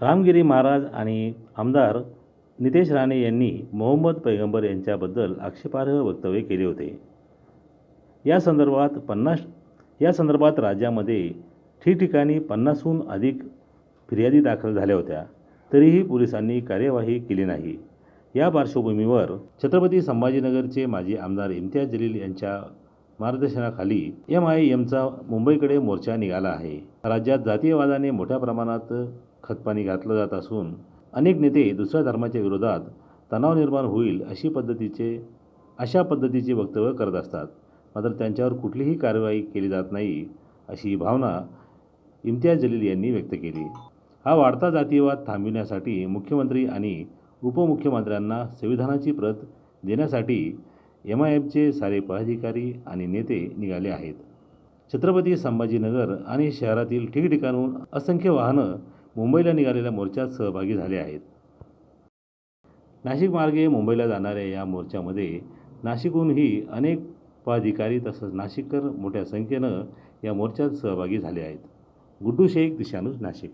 रामगिरी महाराज आणि आमदार नितेश राणे यांनी मोहम्मद पैगंबर यांच्याबद्दल आक्षेपार्ह वक्तव्य केले होते. या संदर्भात पन्नास या संदर्भात राज्यामध्ये ठिकठिकाणी पन्नासहून अधिक फिर्यादी दाखल झाल्या होत्या. तरीही पोलिसांनी कार्यवाही केली नाही. या पार्श्वभूमीवर छत्रपती संभाजीनगरचे माजी आमदार इम्तियाज जलील यांच्या मार्गदर्शनाखाली एम आय एमचा मुंबईकडे मोर्चा निघाला आहे. राज्यात जातीयवादाने मोठ्या प्रमाणात खतपाणी घातलं जात असून अनेक नेते दुसऱ्या धर्माच्या विरोधात तणाव निर्माण होईल अशी पद्धतीचे अशा पद्धतीचे वक्तव्य करत असतात. मात्र त्यांच्यावर कुठलीही कारवाई केली जात नाही अशी भावना इम्तियाज जलील यांनी व्यक्त केली. हा वाढता जातीयवाद थांबविण्यासाठी मुख्यमंत्री आणि उपमुख्यमंत्र्यांना संविधानाची प्रत देण्यासाठी एम आय एमचे सारे पदाधिकारी आणि नेते निघाले आहेत. छत्रपती संभाजीनगर आणि शहरातील ठिकठिकाणून असंख्य वाहनं मुंबईला निघालेल्या मोर्चात सहभागी झाले आहेत. नाशिक मार्गे मुंबईला जाणाऱ्या या मोर्चामध्ये नाशिकहूनही अनेक पदाधिकारी तसंच नाशिककर मोठ्या संख्येनं या मोर्चात सहभागी झाले आहेत. गुड्डू शेख दिशानुज नाशिक.